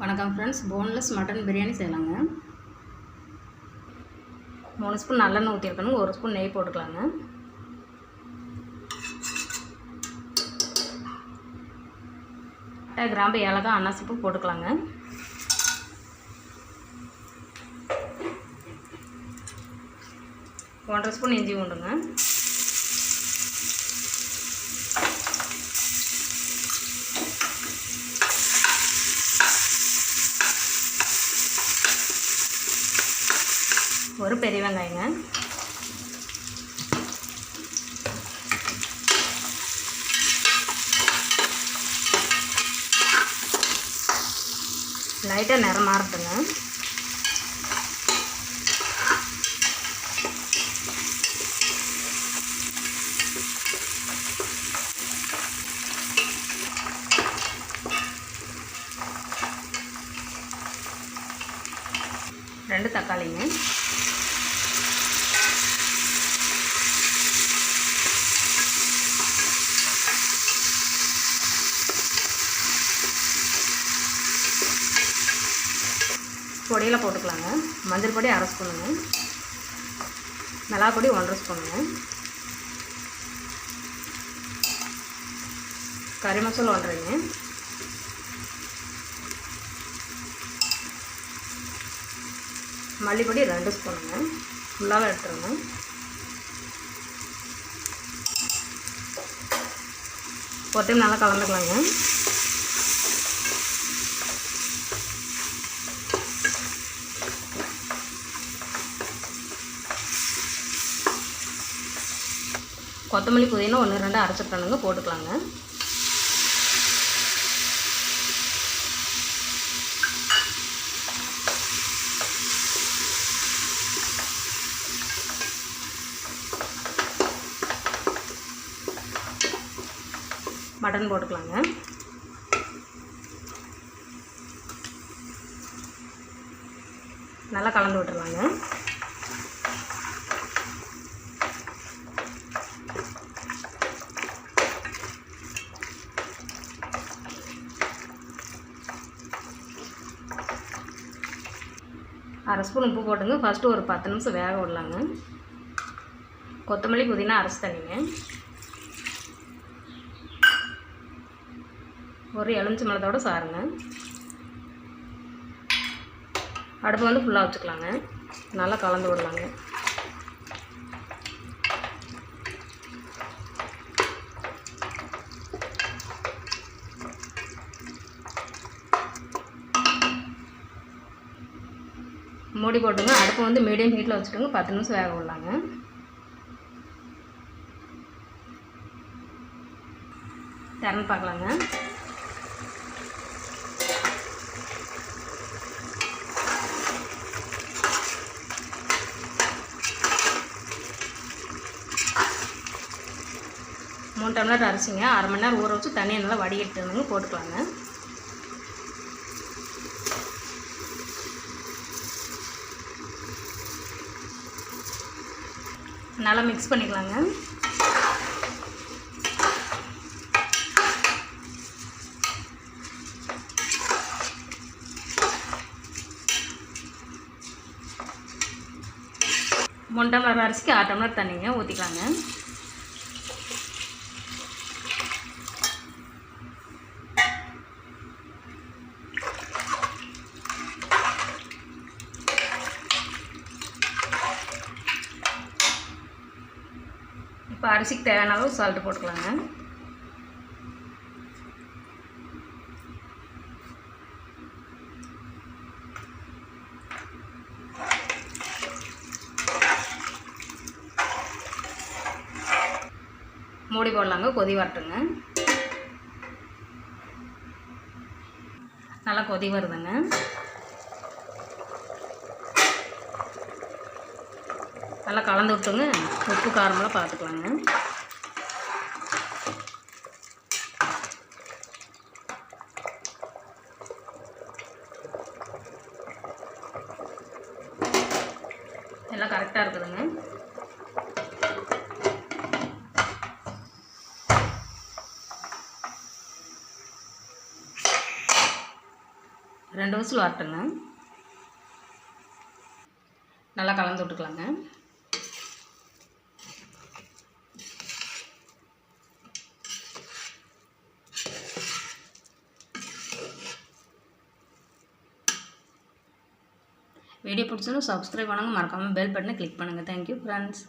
வணக்கம் friends boneless mutton biryani செய்யலாங்க. மூணு ஸ்பூன் நல்லெண்ணெய் ஊற்றிருக்கணும் ஒரு ஸ்பூன் நெய் போட்டுக்கலாங்க. பட்டை, கிராம்பு ஏலக்காய் அன்னாசிப்பு போட்டுக்கலாங்க. ஒன்றரை ஸ்பூன் இஞ்சி உண்டுங்க ஒரு பெரிய வெங்காயங்க. லைட்டாக நிறம் மாறட்டுங்க. ரெண்டு தக்காளிங்க. பொடியில் போட்டுக்கலாங்க. மஞ்சள் பொடி அரை ஸ்பூனுங்க. மிளகா பொடி ஒன்றரை ஸ்பூனுங்க. கறி மசாலா ஒன்றரைங்க. மல்லிப்பொடி ரெண்டு ஸ்பூனுங்க. ஃபுல்லாகவே எடுத்துருங்க. ஒரு டைம் நல்லா கலந்துக்கலாங்க. கொத்தமல்லி புதினா ஒன்று ரெண்டு அரைச்சிக்கணுங்க போட்டுக்கலாங்க. மட்டன் போட்டுக்கலாங்க. நல்லா கலந்து விட்டுருவாங்க அரை ஸ்பூன் உப்பு போட்டுங்க. ஃபஸ்ட்டு ஒரு பத்து நிமிஷம் வேக விடலாங்க. கொத்தமல்லி புதினா அரைச்சி தண்ணிங்க. ஒரு எலுமிச்சி மலத்தோடு சாருங்க அடுப்பு வந்து ஃபுல்லாக வச்சுக்கலாங்க. நல்லா கலந்து விடலாங்க. மூடி போட்டுங்க அடுப்பை வந்து மீடியம் ஹீட்டில் வச்சுக்கோங்க. பத்து நிமிஷம் வேக விடலாங்க. திறந்து பார்க்கலாங்க. மூணு டம்ளர் அரிசிங்க. அரை மணி நேரம் ஊற வச்சு தண்ணியை நல்லா வடிகட்டுங்க போட்டுக்கலாங்க. நல்லா மிக்ஸ் பண்ணிக்கலாங்க. மூணு டம்ளர் அரிசிக்கு ஆறு டம்ளர் தண்ணிங்க ஊற்றிக்கலாங்க இப்போ அரிசிக்கு தேவையான அளவு சால்ட்டு போட்டுக்கலாங்க. மூடி போடலாங்க கொதி வரட்டுங்க. நல்லா கொதி வருதுங்க. நல்லா கலந்து விட்டுங்க. உப்பு காரமெல்லாம் பார்த்துக்கலாங்க. எல்லாம் கரெக்டாக இருக்குதுங்க. ரெண்டு விசில் வரட்டுங்க. நல்லா கலந்து விட்டுக்கலாங்க. வீடியோ பிடிச்சதும் சப்ஸ்கிரைப் பண்ணுங்கள் மறக்காமல் பெல் பட்டனை கிளிக் பண்ணுங்கள் தேங்க்யூ ஃப்ரெண்ட்ஸ்